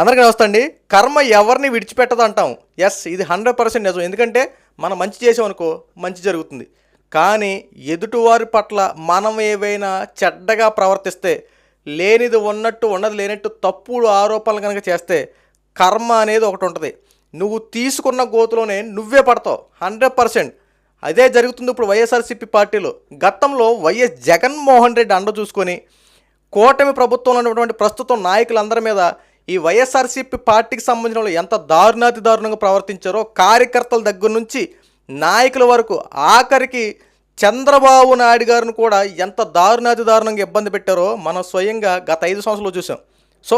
అందరికీ నమస్తే అండి కర్మ ఎవరిని విడిచిపెట్టదు అంటాం ఎస్ ఇది హండ్రెడ్ పర్సెంట్ నిజం. ఎందుకంటే మనం మంచి చేసామనుకో మంచి జరుగుతుంది. కానీ ఎదుటివారి పట్ల మనం ఏవైనా చెడ్డగా ప్రవర్తిస్తే లేనిది ఉన్నట్టు ఉన్నది లేనట్టు తప్పుడు ఆరోపణలు కనుక చేస్తే కర్మ అనేది ఒకటి ఉంటుంది. నువ్వు తీసుకున్న గోతులోనే నువ్వే పడతావు. Hundred percent. అదే జరుగుతుంది ఇప్పుడు వైఎస్ఆర్సీపీ పార్టీలో. గతంలో వైఎస్ జగన్మోహన్ రెడ్డి అండ చూసుకొని కూటమి ప్రభుత్వంలో ఉన్నటువంటి ప్రస్తుతం నాయకులందరి మీద ఈ వైఎస్ఆర్సీపీ పార్టీకి సంబంధించిన వాళ్ళు ఎంత దారుణాతి దారుణంగా ప్రవర్తించారో కార్యకర్తల దగ్గర నుంచి నాయకుల వరకు ఆఖరికి చంద్రబాబు నాయుడు గారిని కూడా ఎంత దారుణాతి దారుణంగా ఇబ్బంది పెట్టారో మనం స్వయంగా గత ఐదు సంవత్సరాలు చూసాం సో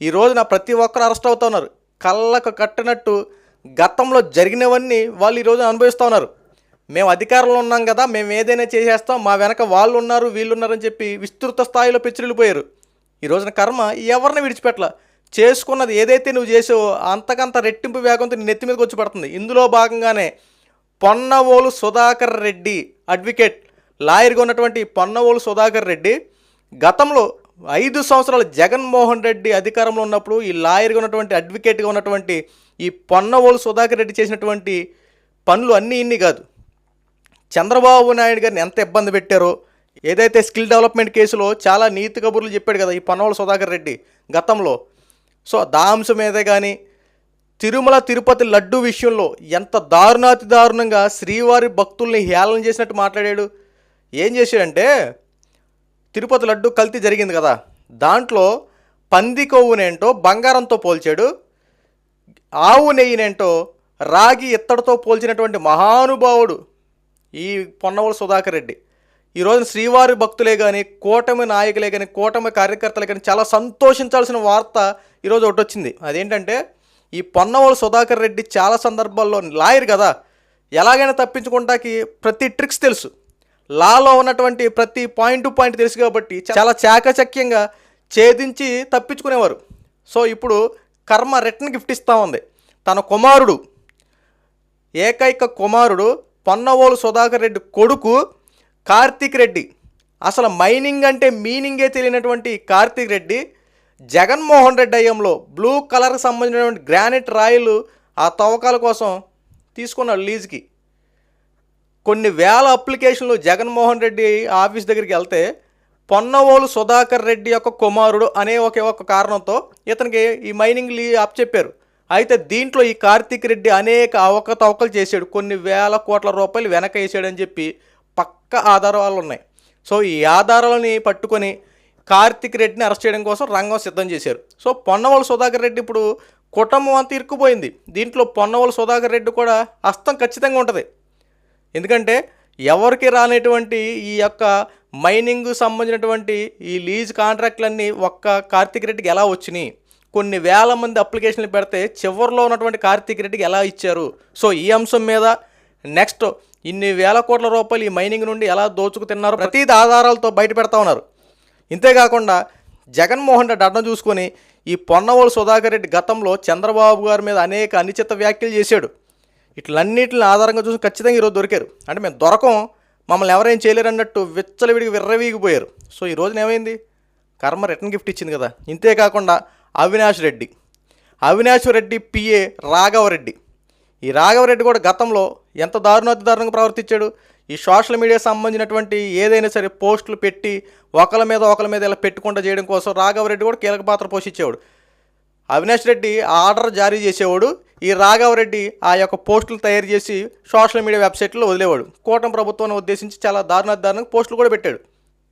ఈ రోజున ప్రతి ఒక్కరు అరెస్ట్ అవుతున్నారు కళ్ళకు కట్టినట్టు గతంలో జరిగినవన్నీ వాళ్ళు ఈరోజు అనుభవిస్తూ ఉన్నారు. మేము అధికారంలో ఉన్నాం కదా మేము ఏదైనా చేసేస్తాం మా వెనక వాళ్ళు ఉన్నారు వీళ్ళు ఉన్నారని చెప్పి విస్తృత స్థాయిలో పెచ్చిరిల్లిపోయారు. ఈ రోజున కర్మ ఎవరిని విడిచిపెట్టల? చేసుకున్నది ఏదైతే నువ్వు చేసావో అంతకంత రెట్టింపు వేగంతో నీ నెత్తి మీదకి వచ్చి పడుతుంది. ఇందులో భాగంగానే పొన్నవోలు సుధాకర్ రెడ్డి అడ్వకేట్ లాయర్గా ఉన్నటువంటి పొన్నవోలు సుధాకర్ రెడ్డి గతంలో ఐదు సంవత్సరాలు జగన్మోహన్ రెడ్డి అధికారంలో ఉన్నప్పుడు ఈ లాయర్గా ఉన్నటువంటి అడ్వకేట్గా ఉన్నటువంటి ఈ పొన్నవోలు సుధాకర్ రెడ్డి చేసినటువంటి పనులు అన్నీ ఇన్ని కాదు. చంద్రబాబు నాయుడు గారిని ఎంత ఇబ్బంది పెట్టారో ఏదైతే స్కిల్ డెవలప్మెంట్ కేసులో చాలా నీతి కబుర్లు చెప్పాడు కదా ఈ పొన్నవోలు సుధాకర్ రెడ్డి గతంలో. సో దా అంశం మీదే కానీ తిరుమల తిరుపతి లడ్డు విషయంలో ఎంత దారుణాతి దారుణంగా శ్రీవారి భక్తుల్ని హేళన చేసినట్టు మాట్లాడాడు. ఏం చేశాడంటే తిరుపతి లడ్డు కల్తీ జరిగింది కదా దాంట్లో పంది కొవ్వునేంటో బంగారంతో పోల్చాడు ఆవు నెయ్యినేంటో రాగి ఇత్తడితో పోల్చినటువంటి మహానుభావుడు ఈ పొన్నవల సుధాకర్ రెడ్డి. ఈరోజు శ్రీవారి భక్తులే కానీ కూటమి నాయకులే కానీ కూటమి కార్యకర్తలే కానీ చాలా సంతోషించాల్సిన వార్త ఈరోజు ఒకటి వచ్చింది. అదేంటంటే ఈ పొన్నవోలు సుధాకర్ రెడ్డి చాలా సందర్భాల్లో లాయర్ కదా ఎలాగైనా తప్పించుకుంటాకి ప్రతి ట్రిక్స్ తెలుసు. లాలో ఉన్నటువంటి ప్రతి పాయింట్ టు పాయింట్ తెలుసు కాబట్టి చాలా చాకచక్యంగా ఛేదించి తప్పించుకునేవారు. సో ఇప్పుడు కర్మ రిటర్న్ గిఫ్ట్ ఇస్తూ ఉంది. తన కుమారుడు ఏకైక కుమారుడు పొన్నవోలు సుధాకర్ రెడ్డి కొడుకు కార్తీక్ రెడ్డి. అసలు మైనింగ్ అంటే మీనింగే తెలియనటువంటి కార్తీక్ రెడ్డి జగన్మోహన్ రెడ్డి అయ్యంలో బ్లూ కలర్కి సంబంధించినటువంటి గ్రానైట్ రాయిలు ఆ తవ్వకాల కోసం తీసుకున్నాడు లీజ్కి. కొన్ని వేల అప్లికేషన్లు జగన్మోహన్ రెడ్డి ఆఫీస్ దగ్గరికి వెళ్తే పొన్నవోలు సుధాకర్ రెడ్డి యొక్క కుమారుడు అనే ఒకే ఒక కారణంతో ఇతనికి ఈ మైనింగ్ లీ చెప్పారు. అయితే దీంట్లో ఈ కార్తీక్ రెడ్డి అనేక అవకతవకలు చేశాడు. కొన్ని వేల కోట్ల రూపాయలు వెనక వేసాడని చెప్పి పక్క ఆధారాలు ఉన్నాయి. సో ఈ ఆధారాలని పట్టుకొని కార్తీక్ రెడ్డిని అరెస్ట్ చేయడం కోసం రంగం సిద్ధం చేశారు. సో పొన్నవోలు సుధాకర్ రెడ్డి ఇప్పుడు కుటుంబం అంతా ఇరుక్కుపోయింది. దీంట్లో పొన్నవల సుధాకర్ రెడ్డి కూడా హస్తం ఖచ్చితంగా ఉంటుంది. ఎందుకంటే ఎవరికి రానటువంటి ఈ యొక్క మైనింగ్ సంబంధించినటువంటి ఈ లీజ్ కాంట్రాక్ట్లన్నీ ఒక్క కార్తీక్ రెడ్డికి ఎలా వచ్చినాయి? కొన్ని వేల మంది అప్లికేషన్లు పెడితే చివరిలో ఉన్నటువంటి కార్తీక్ రెడ్డికి ఎలా ఇచ్చారు? సో ఈ అంశం మీద నెక్స్ట్ ఇన్ని వేల కోట్ల రూపాయలు ఈ మైనింగ్ నుండి ఎలా దోచుకు తిన్నారో ప్రతీది ఆధారాలతో బయట పెడతా ఉన్నారు. ఇంతేకాకుండా జగన్మోహన్ రెడ్డి అడ్డం చూసుకొని ఈ పొన్నవోలు సుధాకర్ రెడ్డి గతంలో చంద్రబాబు గారి మీద అనేక అనిచిత వ్యాఖ్యలు చేశాడు. ఇట్లన్నిటిని ఆధారంగా చూసి ఖచ్చితంగా ఈరోజు దొరికారు. అంటే మేము దొరకం మమ్మల్ని ఎవరేం చేయలేరు అన్నట్టు విచ్చలవిడికి విర్రవీగిపోయారు. సో ఈ రోజున ఏమైంది? కర్మ రిటర్న్ గిఫ్ట్ ఇచ్చింది కదా. ఇంతేకాకుండా అవినాష్ రెడ్డి. అవినాష్ రెడ్డి పిఏ రాఘవరెడ్డి ఈ రాఘవరెడ్డి కూడా గతంలో ఎంత దారుణాతి దారుణంగా ప్రవర్తించాడు? ఈ సోషల్ మీడియా సంబంధించినటువంటి ఏదైనా సరే పోస్టులు పెట్టి ఒకళ్ళ మీద ఒకళ్ళ మీద ఇలా పెట్టుకుండా చేయడం కోసం రాఘవరెడ్డి కూడా కీలక పాత్ర పోషించేవాడు. అవినాష్ రెడ్డి ఆర్డర్ జారీ చేసేవాడు. ఈ రాఘవరెడ్డి ఆ యొక్క పోస్టులు తయారు చేసి సోషల్ మీడియా వెబ్సైట్లో వదిలేవాడు. కూటమి ప్రభుత్వాన్ని ఉద్దేశించి చాలా దారుణ దారుణంగా పోస్టులు కూడా పెట్టాడు.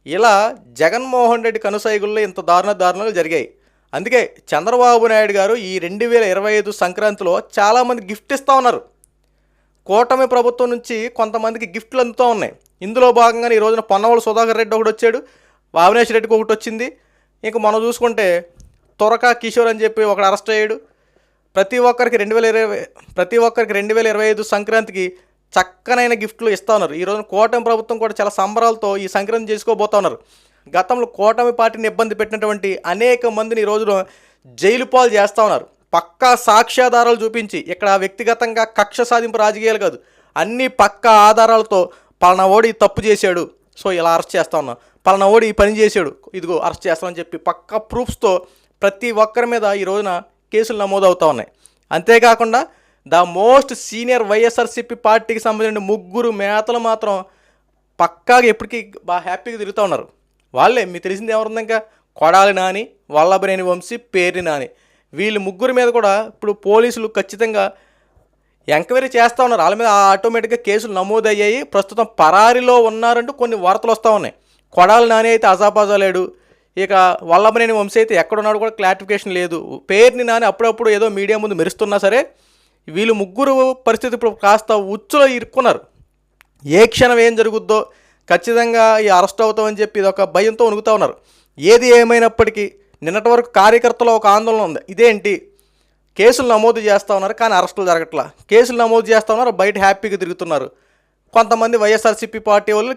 ఇలా జగన్మోహన్ రెడ్డి కనుసైగుల్లో ఇంత దారుణ దారుణాలు జరిగాయి. అందుకే చంద్రబాబు నాయుడు గారు ఈ రెండు వేల ఇరవై ఐదు సంక్రాంతిలో చాలామంది గిఫ్ట్ ఇస్తూ ఉన్నారు. కూటమి ప్రభుత్వం నుంచి కొంతమందికి గిఫ్ట్లు అందుతూ ఉన్నాయి. ఇందులో భాగంగానే ఈ రోజున పొన్నవోలు సుధాకర్ రెడ్డి ఒకటి వచ్చాడు అవినాష్ రెడ్డికి ఒకటి వచ్చింది. ఇంక మనం చూసుకుంటే త్వరక కిషోర్ అని చెప్పి ఒకడు అరెస్ట్ అయ్యాడు. ప్రతి ఒక్కరికి రెండు వేల ఇరవై ప్రతి ఒక్కరికి రెండు వేల ఇరవై ఐదు సంక్రాంతికి చక్కనైన గిఫ్ట్లు ఇస్తూ ఉన్నారు. ఈ రోజున కూటమి ప్రభుత్వం కూడా చాలా సంబరాలతో ఈ సంక్రాంతి చేసుకోబోతా ఉన్నారు. గతంలో కూటమి పార్టీని ఇబ్బంది పెట్టినటువంటి అనేక మందిని ఈ రోజున జైలు పాలు చేస్తూ ఉన్నారు. పక్కా సాక్ష్యాధారాలు చూపించి ఇక్కడ వ్యక్తిగతంగా కక్ష సాధింపు రాజకీయాలు కాదు అన్ని పక్కా ఆధారాలతో పలానా ఓడి ఈ తప్పు చేశాడు సో ఇలా అరెస్ట్ చేస్తా ఉన్నాం. పలానా ఓడి ఈ పని చేశాడు ఇదిగో అరెస్ట్ చేస్తామని చెప్పి పక్కా ప్రూఫ్స్తో ప్రతి ఒక్కరి మీద ఈ రోజున కేసులు నమోదవుతూ ఉన్నాయి. అంతేకాకుండా ద మోస్ట్ సీనియర్ వైఎస్ఆర్సీపీ పార్టీకి సంబంధించిన ముగ్గురు మేతలు మాత్రం పక్కాగా ఎప్పటికీ బాగా హ్యాపీగా తిరుగుతూ ఉన్నారు. వాళ్ళే మీకు తెలిసింది ఎవరుంది ఇంకా? కొడాలి నాని వల్లభనేని వంశీ పేర్ని నాని. వీళ్ళు ముగ్గురు మీద కూడా ఇప్పుడు పోలీసులు ఖచ్చితంగా ఎంక్వైరీ చేస్తూ ఉన్నారు. వాళ్ళ మీద ఆటోమేటిక్గా కేసులు నమోదయ్యాయి. ప్రస్తుతం పరారిలో ఉన్నారంటూ కొన్ని వార్తలు వస్తూ ఉన్నాయి. కొడాలి నాని అయితే అజాపాజా లేడు. ఇక వల్లభనేని వంశీ అయితే ఎక్కడున్నాడు కూడా క్లారిఫికేషన్ లేదు. పేరుని నాని అప్పుడప్పుడు ఏదో మీడియా ముందు మెరుస్తున్నా సరే వీళ్ళు ముగ్గురు పరిస్థితి ఇప్పుడు కాస్త ఉచ్చులో ఇరుక్కున్నారు. ఏ క్షణం ఏం జరుగుద్దో ఖచ్చితంగా ఈ అరెస్ట్ అవుతామని చెప్పి ఇది ఒక భయంతో ఉనుగుతూ ఉన్నారు. ఏది ఏమైనప్పటికీ నిన్నటి వరకు కార్యకర్తలో ఒక ఆందోళన ఉంది. ఇదేంటి? కేసులు నమోదు చేస్తూ ఉన్నారు కానీ అరెస్టులు జరగట్లా. కేసులు నమోదు చేస్తూ ఉన్నారు బయట హ్యాపీగా తిరుగుతున్నారు. కొంతమంది వైఎస్ఆర్సీపీ పార్టీ వాళ్ళు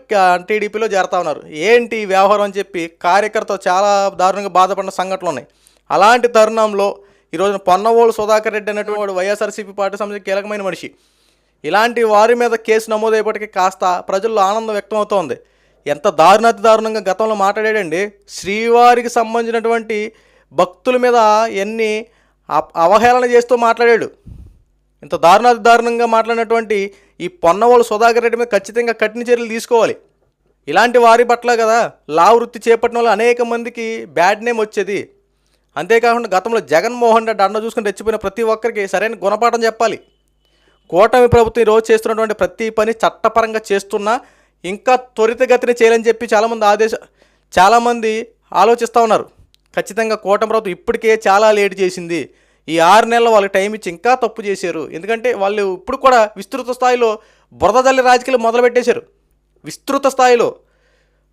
టీడీపీలో చేరుతా ఉన్నారు. ఏంటి ఈ వ్యవహారం అని చెప్పి కార్యకర్త చాలా దారుణంగా బాధపడిన సంఘటనలు ఉన్నాయి. అలాంటి తరుణంలో ఈరోజు రోజున పొన్నవోలు సుధాకర్ రెడ్డి అనేటువంటి వాడు వైఎస్ఆర్సీపీ పార్టీ సంబంధించి కీలకమైన మనిషి. ఇలాంటి వారి మీద కేసు నమోదయ్యేపటికి కాస్త ప్రజల్లో ఆనందం వ్యక్తమవుతోంది. ఎంత దారుణాతి దారుణంగా గతంలో మాట్లాడాడండి. శ్రీవారికి సంబంధించినటువంటి భక్తుల మీద ఎన్ని అవహేళన చేస్తూ మాట్లాడాడు. ఇంత దారుణాతి దారుణంగా మాట్లాడినటువంటి ఈ పొన్నవాళ్ళు సుధాకర్ రెడ్డి మీద ఖచ్చితంగా కఠిన చర్యలు తీసుకోవాలి. ఇలాంటి వారి పట్ల కదా లా వృత్తి చేపట్టిన వల్ల అనేక మందికి బ్యాడ్ నేమ్ వచ్చేది. అంతేకాకుండా గతంలో జగన్మోహన్ రెడ్డి అండ చూసుకుని రెచ్చిపోయిన ప్రతి ఒక్కరికి సరైన గుణపాఠం చెప్పాలి. కూటమి ప్రభుత్వం ఈరోజు చేస్తున్నటువంటి ప్రతి పని చట్టపరంగా చేస్తున్నా ఇంకా త్వరితగతిన చేయాలని చెప్పి చాలామంది ఆదేశ చాలామంది ఆలోచిస్తూ ఉన్నారు. ఖచ్చితంగా కూటమి ప్రభుత్వం ఇప్పటికే చాలా లేట్ చేసింది. ఈ ఆరు నెలలు వాళ్ళకి టైం ఇచ్చి ఇంకా తప్పు చేశారు. ఎందుకంటే వాళ్ళు ఇప్పుడు కూడా విస్తృత స్థాయిలో బురద జల్లి రాజకీయాలు మొదలుపెట్టేశారు. విస్తృత స్థాయిలో.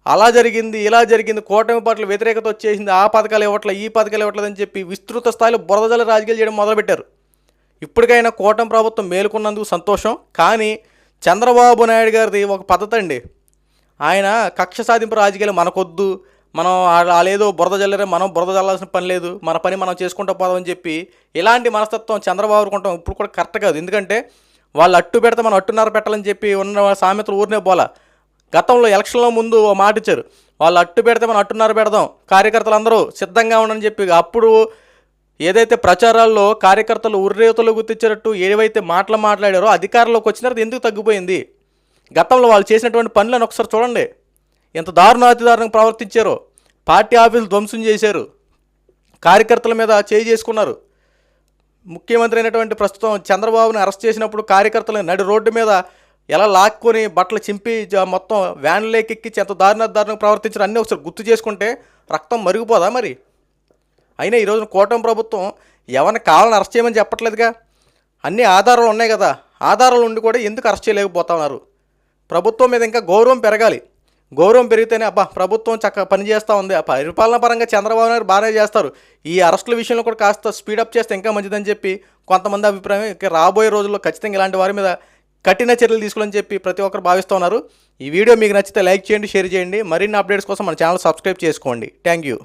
అలా జరిగింది ఇలా జరిగింది కూటమి పట్ల వ్యతిరేకత వచ్చేసింది ఆ పథకాలు ఇవ్వట్లేదు ఈ పథకాలు ఇవ్వట్లేదు అని చెప్పి విస్తృత స్థాయిలో బురదజల రాజకీయాలు చేయడం మొదలుపెట్టారు. ఇప్పటికైనా కూటమి ప్రభుత్వం మేలుకున్నందుకు సంతోషం. కానీ చంద్రబాబు నాయుడు గారిది ఒక పద్ధతి అండి ఆయన కక్ష సాధింపు రాజకీయాలు మనకొద్దు. మనం వాళ్ళేదో బురద జల్లరే మనం బురద జల్లాల్సిన పని లేదు. మన పని మనం చేసుకుంటూ పోదామని చెప్పి ఇలాంటి మనస్తత్వం చంద్రబాబు కొంటాం ఇప్పుడు కూడా కరెక్ట్ కాదు. ఎందుకంటే వాళ్ళు అట్టు పెడితే మనం అట్టున్నర పెట్టాలని చెప్పి ఉన్న సామెతలు ఊరినే పోలా గతంలో ఎలక్షన్లో ముందు మాట ఇచ్చారు. వాళ్ళు అట్టు పెడితే మనం అట్టున్నర పెడదాం. కార్యకర్తలు అందరూ సిద్ధంగా ఉండని చెప్పి. అప్పుడు ఏదైతే ప్రచారాల్లో కార్యకర్తలు ఉర్రేతలు గుర్తించేటట్టు ఏవైతే మాటలు మాట్లాడారో అధికారంలోకి వచ్చిన తర్వాత ఎందుకు తగ్గిపోయింది? గతంలో వాళ్ళు చేసినటువంటి పనులను ఒకసారి చూడండి. ఎంత దారుణాతి దారుణంగా ప్రవర్తించారో. పార్టీ ఆఫీసులు ధ్వంసం చేశారు. కార్యకర్తల మీద చేయి చేసుకున్నారు. ముఖ్యమంత్రి అయినటువంటి ప్రస్తుతం చంద్రబాబుని అరెస్ట్ చేసినప్పుడు కార్యకర్తలను నడి రోడ్డు మీద ఎలా లాక్కొని బట్టలు చింపి మొత్తం వ్యాన్లేకెక్కించి ఎంత దారుణ దారుణంగా ప్రవర్తించారు అన్నీ ఒకసారి గుర్తు చేసుకుంటే రక్తం మరిగిపోదా మరి? అయినా ఈ కూటమి ప్రభుత్వం ఎవరిని కావాలని అరెస్ట్ చేయమని చెప్పట్లేదుగా? అన్ని ఆధారాలు ఉన్నాయి కదా. ఆధారాలు ఉండి కూడా ఎందుకు అరెస్ట్ చేయలేకపోతా ఉన్నారు ప్రభుత్వం మీద ఇంకా గౌరవం పెరగాలి. గౌరవం పెరిగితేనే అబ్బా ప్రభుత్వం చక్కగా పనిచేస్తూ ఉంది. ఆ పరిపాలన పరంగా చంద్రబాబు నాయుడు బాగానే చేస్తారు. ఈ అరెస్టుల విషయంలో కూడా కాస్త స్పీడప్ చేస్తే ఇంకా మంచిదని చెప్పి కొంతమంది అభిప్రాయం. ఇక రాబోయే రోజుల్లో ఖచ్చితంగా ఇలాంటి వారి మీద కఠిన చర్యలు తీసుకోవాలని చెప్పి ప్రతి ఒక్కరు భావిస్తూ ఉన్నారు. ఈ వీడియో మీకు నచ్చితే లైక్ చేయండి షేర్ చేయండి. మరిన్ని అప్డేట్స్ కోసం మన ఛానల్ సబ్స్క్రైబ్ చేసుకోండి. Thank you